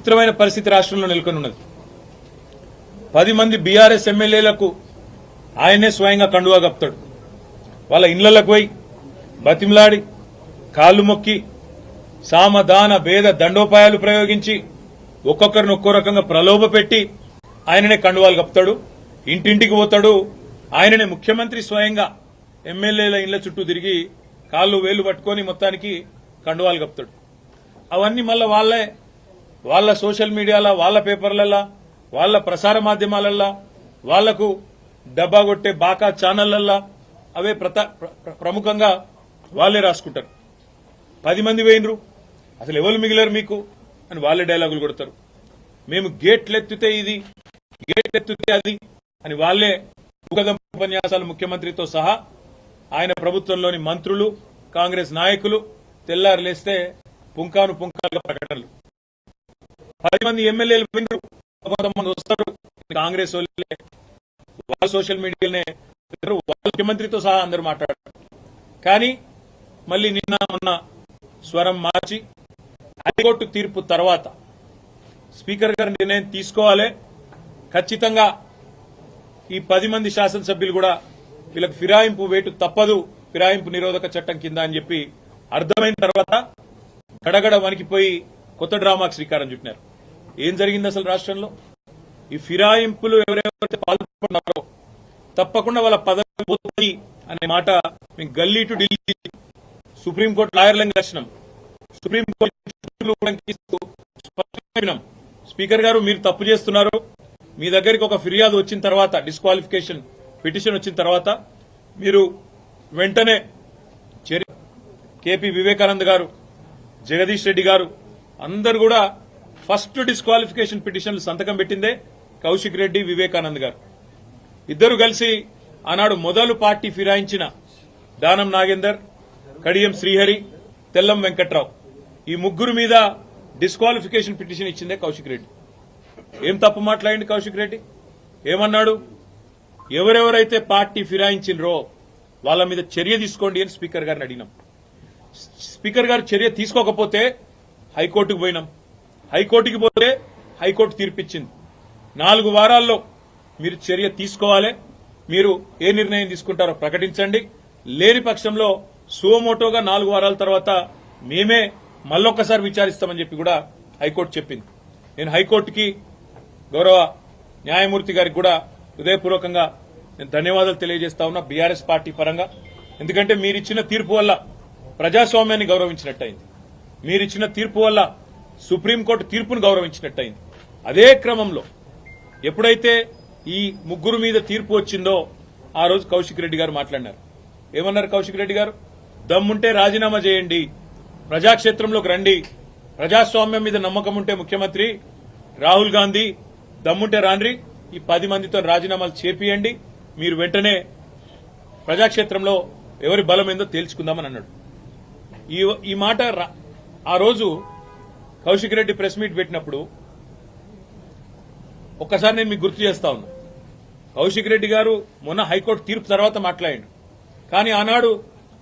విచిత్రమైన పరిస్థితి రాష్ట్రంలో నెలకొని ఉన్నది పది మంది బీఆర్ఎస్ ఎమ్మెల్యేలకు ఆయనే స్వయంగా కండువా కప్తాడు వాళ్ళ ఇళ్ళకు పోయి బతిమలాడి కాళ్ళు మొక్కి సామదాన భేద దండోపాయాలు ప్రయోగించి ఒక్కొక్కరిని ఒక్కో రకంగా ప్రలోభ పెట్టి ఆయననే కండువాలు కప్తాడు ఇంటింటికి పోతాడు. ఆయననే ముఖ్యమంత్రి స్వయంగా ఎమ్మెల్యేల ఇళ్ళ చుట్టూ తిరిగి కాళ్ళు వేలు పట్టుకొని మొత్తానికి కండువాలు కప్తాడు అవన్నీ మళ్ళీ వాళ్ళే వాళ్ళ సోషల్ మీడియాలో వాళ్ళ పేపర్లల్లా వాళ్ళ ప్రసార మాధ్యమాలల్లా వాళ్ళకు డబ్బా కొట్టే బాకా ఛానళ్ళల్లా అవే ప్రత- ప్ర- ప్రముఖంగా వాళ్ళే రాసుకుంటారు. పది మంది వేయినరు. అసలు ఎవరు మిగిలారు మీకు? అని వాళ్ళే డైలాగులు కొడతారు. మేము గేట్లు ఎత్తితే ఇది గేట్లెత్తితే అది అని వాళ్ళే ఉగదం ఉపన్యాసాలు ముఖ్యమంత్రితో సహా ఆయన ప్రభుత్వంలోని మంత్రులు కాంగ్రెస్ నాయకులు తెల్లారులేస్తే పుంకాను పుంకాలుగా ప్రకటనలు. పది మంది ఎమ్మెల్యేలు వినరు కొంతమంది వస్తారు కాంగ్రెస్ వాళ్ళే వాళ్ళ సోషల్ మీడియానే వాళ్ళ ముఖ్యమంత్రితో సహా అందరూ మాట్లాడారు. కానీ మళ్ళీ నిన్న మొన్న స్వరం మార్చి హైకోర్టు తీర్పు తర్వాత స్పీకర్ గారి నిర్ణయం తీసుకోవాలి. ఖచ్చితంగా ఈ పది మంది శాసనసభ్యులు కూడా వీళ్ళకి ఫిరాయింపు వేటు తప్పదు ఫిరాయింపు నిరోధక చట్టం కింద అని చెప్పి అర్థమైన తర్వాత గడగడ వణికిపోయి కొత్త డ్రామాకు శ్రీకారం చుట్టినారు. ఏం జరిగింది అసలు రాష్ట్రంలో? ఈ ఫిరాయింపులు ఎవరెవరైతే పాల్గొన్నారో తప్పకుండా వాళ్ళ పదవి పోతుంది అనే మాట మేము గల్లీ టు ఢిల్లీ సుప్రీంకోర్టు లాయర్లను కలిసినాం. సుప్రీంకోర్టు స్పీకర్ గారు మీరు తప్పు చేస్తున్నారు. మీ దగ్గరికి ఒక ఫిర్యాదు వచ్చిన తర్వాత డిస్క్వాలిఫికేషన్ పిటిషన్ వచ్చిన తర్వాత మీరు వెంటనే కేపీ వివేకానంద్ గారు జగదీష్ రెడ్డి గారు అందరు కూడా ఫస్ట్ డిస్క్వాలిఫికేషన్ పిటిషన్లు సంతకం పెట్టిందే కౌశిక్ రెడ్డి వివేకానంద్ గారు. ఇద్దరు కలిసి ఆనాడు మొదలు పార్టీ ఫిరాయించిన దానం నాగేందర్ కడియం శ్రీహరి తెల్లం వెంకట్రావు. ఈ ముగ్గురు మీద డిస్క్వాలిఫికేషన్ పిటిషన్ ఇచ్చిందే కౌశిక్ రెడ్డి. ఏం తప్పు మాట్లాడింది కౌశిక్ రెడ్డి? ఏమన్నాడు? ఎవరెవరైతే పార్టీ ఫిరాయించినరో వాళ్ళ మీద చర్య తీసుకోండి అని స్పీకర్ గారిని అడిగినాం. స్పీకర్ గారు చర్య తీసుకోకపోతే హైకోర్టుకు పోయినాం. హైకోర్టుకి పోతే హైకోర్టు తీర్పిచ్చింది. నాలుగు వారాల్లో మీరు చర్య తీసుకోవాలి. మీరు ఏ నిర్ణయం తీసుకుంటారో ప్రకటించండి. లేని పక్షంలో సువమోటోగా నాలుగు వారాల తర్వాత మేమే మళ్ళొక్కసారి విచారిస్తామని చెప్పి కూడా హైకోర్టు చెప్పింది. నేను హైకోర్టుకి గౌరవ న్యాయమూర్తి గారికి కూడా హృదయపూర్వకంగా నేను ధన్యవాదాలు తెలియజేస్తా ఉన్నా బీఆర్ఎస్ పార్టీ పరంగా. ఎందుకంటే మీరిచ్చిన తీర్పు వల్ల ప్రజాస్వామ్యాన్ని గౌరవించినట్టయింది. మీరిచ్చిన తీర్పు వల్ల సుప్రీంకోర్టు తీర్పును గౌరవించినట్టయింది. అదే క్రమంలో ఎప్పుడైతే ఈ ముగ్గురు మీద తీర్పు వచ్చిందో ఆ రోజు కౌశిక్ రెడ్డి గారు మాట్లాడినారు. ఏమన్నారు కౌశిక్ రెడ్డి గారు? దమ్ముంటే రాజీనామా చేయండి ప్రజాక్షేత్రంలోకి రండి ప్రజాస్వామ్యం మీద నమ్మకం ఉంటే ముఖ్యమంత్రి రాహుల్ గాంధీ దమ్ముంటే రాన్రి ఈ పది మందితో రాజీనామాలు చేపియండి మీరు వెంటనే ప్రజాక్షేత్రంలో ఎవరి బలం ఏందో తేల్చుకుందామని అన్నాడు. ఈ ఈ మాట రా- ఆ రోజు కౌశిక్ రెడ్డి ప్రెస్ మీట్ పెట్టినప్పుడు ఒక్కసారి నేను మీకు గుర్తు చేస్తా ఉన్నా. కౌశిక్ రెడ్డి గారు మొన్న హైకోర్టు తీర్పు తర్వాత మాట్లాడాడు. కానీ ఆనాడు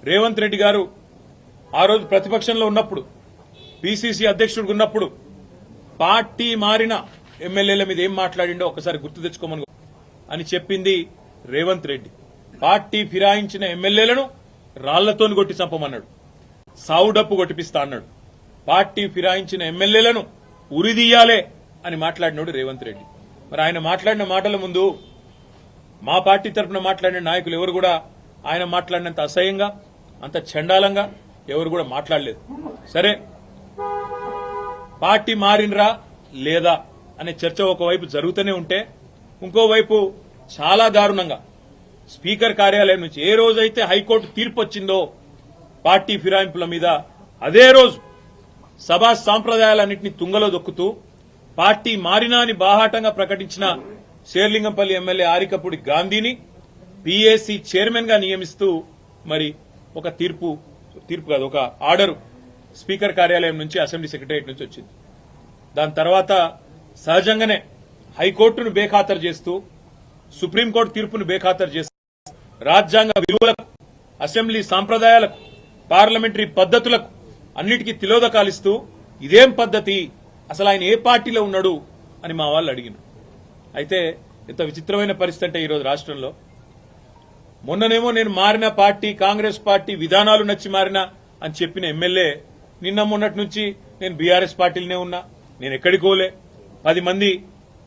రేవంత్ రెడ్డి గారు ఆ రోజు ప్రతిపక్షంలో ఉన్నప్పుడు పిసిసి అధ్యక్షుడు ఉన్నప్పుడు పార్టీ మారిన ఎమ్మెల్యేల మీద ఏం మాట్లాడిండో ఒకసారి గుర్తు తెచ్చుకోమని అని చెప్పింది రేవంత్ రెడ్డి. పార్టీ ఫిరాయించిన ఎమ్మెల్యేలను రాళ్ళతోని కొట్టి చంపమన్నాడు. సావుడప్పు కొట్టిపిస్తా అన్నాడు. పార్టీ ఫిరాయించిన ఎమ్మెల్యేలను ఉరిదీయాలే అని మాట్లాడినోడు రేవంత్ రెడ్డి. మరి ఆయన మాట్లాడిన మాటల ముందు మా పార్టీ తరఫున మాట్లాడిన నాయకులు ఎవరు కూడా ఆయన మాట్లాడినంత అసహ్యంగా అంత చండాలంగా ఎవరు కూడా మాట్లాడలేదు. సరే పార్టీ మారినరా లేదా అనే చర్చ ఒకవైపు జరుగుతూనే ఉంటే ఇంకోవైపు చాలా దారుణంగా స్పీకర్ కార్యాలయం నుంచి ఏ రోజైతే హైకోర్టు తీర్పు వచ్చిందో పార్టీ ఫిరాయింపుల మీద అదే రోజు సభా సాంప్రదాయాలన్నింటినీ తుంగలో దొక్కుతూ పార్టీ మారినా అని బాహాటంగా ప్రకటించిన శేర్లింగంపల్లి ఎమ్మెల్యే ఆరికపూడి గాంధీని పీఏసీ చైర్మన్గా నియమిస్తూ మరి ఒక తీర్పు తీర్పు కాదు ఒక ఆర్డరు స్పీకర్ కార్యాలయం నుంచి అసెంబ్లీ సెక్రటరియట్ నుంచి వచ్చింది. దాని తర్వాత సహజంగానే హైకోర్టును బేఖాతరు చేస్తూ సుప్రీంకోర్టు తీర్పును బేఖాతరు చేస్తూ రాజ్యాంగ విలువలకు అసెంబ్లీ సాంప్రదాయాలకు పార్లమెంటరీ పద్ధతులకు అన్నిటికీ తిలోదకాలిస్తూ ఇదేం పద్ధతి? అసలు ఆయన ఏ పార్టీలో ఉన్నాడు? అని మా వాళ్ళు అడిగినారు. అయితే ఇంత విచిత్రమైన పరిస్థితి అంటే ఈరోజు రాష్ట్రంలో మొన్ననేమో నేను మారిన పార్టీ కాంగ్రెస్ పార్టీ విధానాలు నచ్చి మారిన అని చెప్పిన ఎమ్మెల్యే నిన్న మొన్నటి నుంచి నేను బీఆర్ఎస్ పార్టీలోనే ఉన్నా నేను ఎక్కడికి పోలే. పది మంది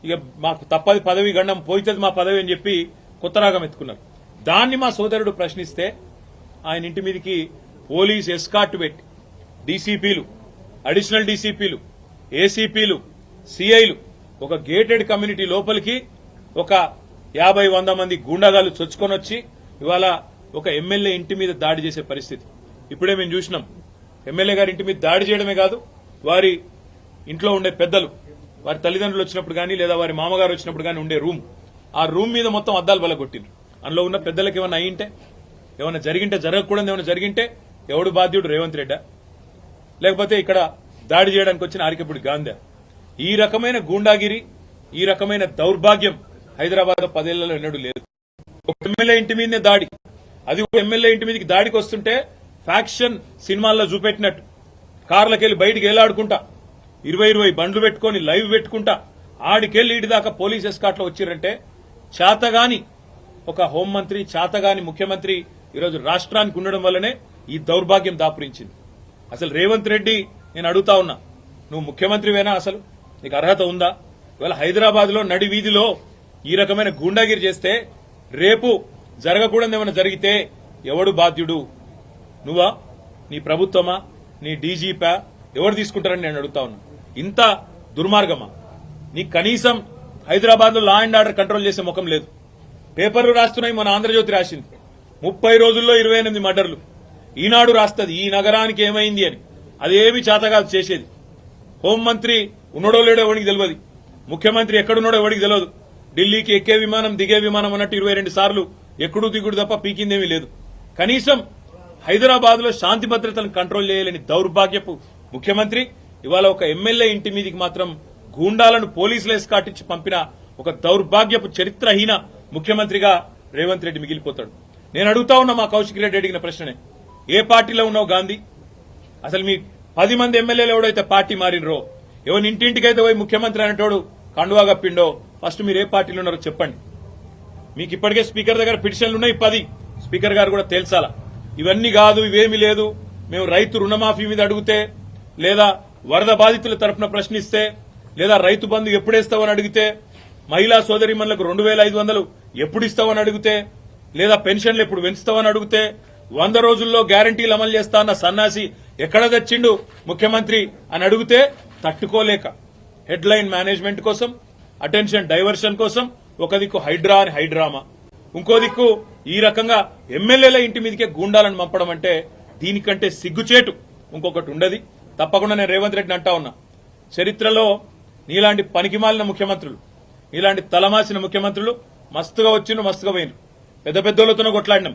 ఇక మాకు తప్పది పదవి గండం పోయితుంది మా పదవి అని చెప్పి కొత్త రాగం ఎత్తుకున్నారు. దాన్ని మా సోదరుడు ప్రశ్నిస్తే ఆయన ఇంటి మీదకి పోలీస్ ఎస్కాట్ పెట్టి డీసీపీలు అడిషనల్ డీసీపీలు ఏసీపీలు సిఐలు ఒక గేటెడ్ కమ్యూనిటీ లోపలికి ఒక యాభై వంద మంది గూండాగాలు చొచ్చుకొని వచ్చి ఇవాళ ఒక ఎమ్మెల్యే ఇంటి మీద దాడి చేసే పరిస్థితి. ఇప్పుడే మేము చూసినాం. ఎమ్మెల్యే గారి ఇంటి మీద దాడి చేయడమే కాదు వారి ఇంట్లో ఉండే పెద్దలు వారి తల్లిదండ్రులు వచ్చినప్పుడు కానీ లేదా వారి మామగారు వచ్చినప్పుడు కానీ ఉండే రూమ్. ఆ రూమ్ మీద మొత్తం అద్దాలు బలగొట్టిండ్రు. అందులో ఉన్న పెద్దలకు ఏమైనా అయ్యింటే ఏమైనా జరిగింటే జరగకూడదు ఏమైనా జరిగింటే ఎవడు బాధ్యుడు? రేవంత్ రెడ్డా. లేకపోతే ఇక్కడ దాడి చేయడానికి వచ్చిన ఆరికపుడి గాంధీ. ఈ రకమైన గూండాగిరి ఈ రకమైన దౌర్భాగ్యం హైదరాబాద్ పదేళ్ళలో ఎన్నడూ లేదు. ఒక ఎమ్మెల్యే ఇంటి మీదనే దాడి. అది ఒక ఎమ్మెల్యే ఇంటి మీదకి దాడికి వస్తుంటే ఫ్యాక్షన్ సినిమాల్లో చూపెట్టినట్టు. కార్లకెళ్ళి బయటికి వేలాడుకుంటా ఇరవై ఇరవై బండ్లు పెట్టుకొని లైవ్ పెట్టుకుంటా. ఆడికెళ్ళి ఇటు దాకా పోలీస్ ఎస్కాట్లో వచ్చారంటే వచ్చిరంటే చేతగాని ఒక హోంమంత్రి చేతగాని ముఖ్యమంత్రి ఈరోజు రాష్ట్రానికి ఉండడం వల్లనే ఈ దౌర్భాగ్యం దాపురించింది. అసలు రేవంత్ రెడ్డి నేను అడుగుతా ఉన్నా నువ్వు ముఖ్యమంత్రివేనా అసలు? నీకు అర్హత ఉందా? ఇవాళ హైదరాబాద్లో నడి వీధిలో ఈ రకమైన గూండాగిరి చేస్తే రేపు జరగకూడదు ఏమైనా జరిగితే ఎవడు బాధ్యుడు? నువ్వా? నీ ప్రభుత్వమా? నీ డీజీపా? ఎవరు తీసుకుంటారని నేను అడుగుతా ఉన్నా. ఇంత దుర్మార్గమా? నీ కనీసం హైదరాబాద్లో లా అండ్ ఆర్డర్ కంట్రోల్ చేసే ముఖం లేదు. పేపర్లు రాస్తున్నాయి మన ఆంధ్రజ్యోతి రాసింది. ముప్పై రోజుల్లో ఇరవై ఎనిమిది మర్డర్లు. ఈనాడు రాస్తుంది ఈ నగరానికి ఏమైంది అని. అదేమి చేతగాదు చేసేది. హోంమంత్రి ఉన్నడో లేడో ఎవరికి తెలియదు ముఖ్యమంత్రి ఎక్కడున్నాడో ఎవరికి తెలియదు ఢిల్లీకి ఎక్కే విమానం దిగే విమానం అన్నట్టు ఇరవై రెండు సార్లు ఎక్కడు దిగుడు తప్ప పీకిందేమీ లేదు. కనీసం హైదరాబాద్లో శాంతి భద్రతలను కంట్రోల్ చేయలేని దౌర్భాగ్యపు ముఖ్యమంత్రి ఇవాళ ఒక ఎమ్మెల్యే ఇంటి మీదికి మాత్రం గూండాలను పోలీసులు ఎస్కాటించి పంపిన ఒక దౌర్భాగ్యపు చరిత్రహీన ముఖ్యమంత్రిగా రేవంత్ రెడ్డి మిగిలిపోతాడు. నేను అడుగుతా ఉన్నా మా కౌశిక్ రెడ్డి అడిగిన ప్రశ్ననే. ఏ పార్టీలో ఉన్నావు గాంధీ? అసలు మీ పది మంది ఎమ్మెల్యేలు ఎవడైతే పార్టీ మారినరో ఎవరి ఇంటింటికైతే పోయి ముఖ్యమంత్రి అనేటోడు కండువా కప్పిండో ఫస్ట్ మీరు ఏ పార్టీలో ఉన్నారో చెప్పండి. మీకు ఇప్పటికే స్పీకర్ దగ్గర పిటిషన్లు ఉన్నాయి పది. స్పీకర్ గారు కూడా తేల్చాలా. ఇవన్నీ కాదు ఇవేమీ లేదు. మేము రైతు రుణమాఫీ మీద అడిగితే లేదా వరద బాధితుల తరఫున ప్రశ్నిస్తే లేదా రైతు బంధు ఎప్పుడేస్తావని అడిగితే మహిళా సోదరిమణులకు రెండు వేల ఐదు వందలు ఎప్పుడు ఇస్తావని అడిగితే లేదా పెన్షన్లు ఎప్పుడు పెంచుతావని అడిగితే వంద రోజుల్లో గ్యారంటీలు అమలు చేస్తా అన్న సన్నాసి ఎక్కడ తెచ్చిండు ముఖ్యమంత్రి అని అడిగితే తట్టుకోలేక. హెడ్ లైన్ మేనేజ్మెంట్ కోసం అటెన్షన్ డైవర్షన్ కోసం ఒక దిక్కు హైడ్రా అని హైడ్రామా. ఇంకో దిక్కు ఈ రకంగా ఎమ్మెల్యేల ఇంటి మీదకే గూండాలను పంపడం అంటే దీనికంటే సిగ్గుచేటు ఇంకొకటి ఉండదు. తప్పకుండా నేను రేవంత్ రెడ్డిని అంటా ఉన్నా. చరిత్రలో నీలాంటి పనికిమాలిన ముఖ్యమంత్రులు నీలాంటి తలమాసిన ముఖ్యమంత్రులు మస్తుగా వచ్చిండ్రు మస్తుగా పోయినరు పెద్ద పెద్దోళ్ళతోనూ కొట్లాడినాం.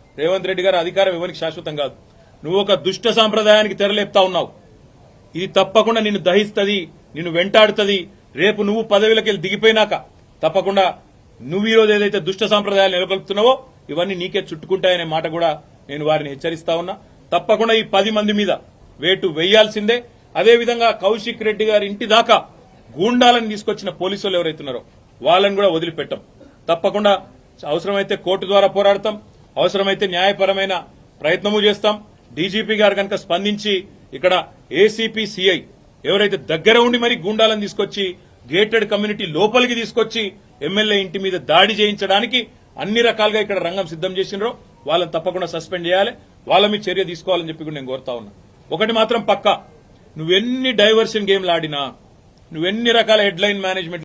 రేవంత్ రెడ్డి గారు అధికారం ఇవ్వనికి శాశ్వతం కాదు. నువ్వు ఒక దుష్ట సాంప్రదాయానికి తెరలేపుతా ఉన్నావు. ఇది తప్పకుండా నిన్ను దహిస్తుంది నిన్ను వెంటాడుతుంది. రేపు నువ్వు పదవిలోకి వెళ్ళి దిగిపోయినాక తప్పకుండా నువ్వు ఈ రోజు ఏదైతే దుష్ట సాంప్రదాయాలు నెలకొల్పుతున్నావో ఇవన్నీ నీకే చుట్టుకుంటాయనే మాట కూడా నేను వారిని హెచ్చరిస్తా ఉన్నా. తప్పకుండా ఈ పది మంది మీద వేటు వేయాల్సిందే. అదేవిధంగా కౌశిక్ రెడ్డి గారి ఇంటి దాకా గూండాలను తీసుకొచ్చిన పోలీసులు ఎవరైతున్నారో వాళ్ళని కూడా వదిలిపెట్టాం. తప్పకుండా అవసరమైతే కోర్టు ద్వారా పోరాడతాం. అవసరమైతే న్యాయపరమైన ప్రయత్నము చేస్తాం. డీజీపీ గారు కనుక స్పందించి ఇక్కడ ఏసీపీ సిఐ ఎవరైతే దగ్గర ఉండి మరి గూండాలను తీసుకొచ్చి గేటెడ్ కమ్యూనిటీ లోపలికి తీసుకొచ్చి ఎమ్మెల్యే ఇంటి మీద దాడి చేయించడానికి అన్ని రకాలుగా ఇక్కడ రంగం సిద్ధం చేసినారో వాళ్ళని తప్పకుండా సస్పెండ్ చేయాలి. వాళ్ళ మీద చర్య తీసుకోవాలని చెప్పి కూడా నేను కోరుతా ఉన్నా. ఒకటి మాత్రం పక్కా. నువ్వెన్ని డైవర్షన్ గేమ్లు ఆడినా నువ్వెన్ని రకాల హెడ్ లైన్ మేనేజ్మెంట్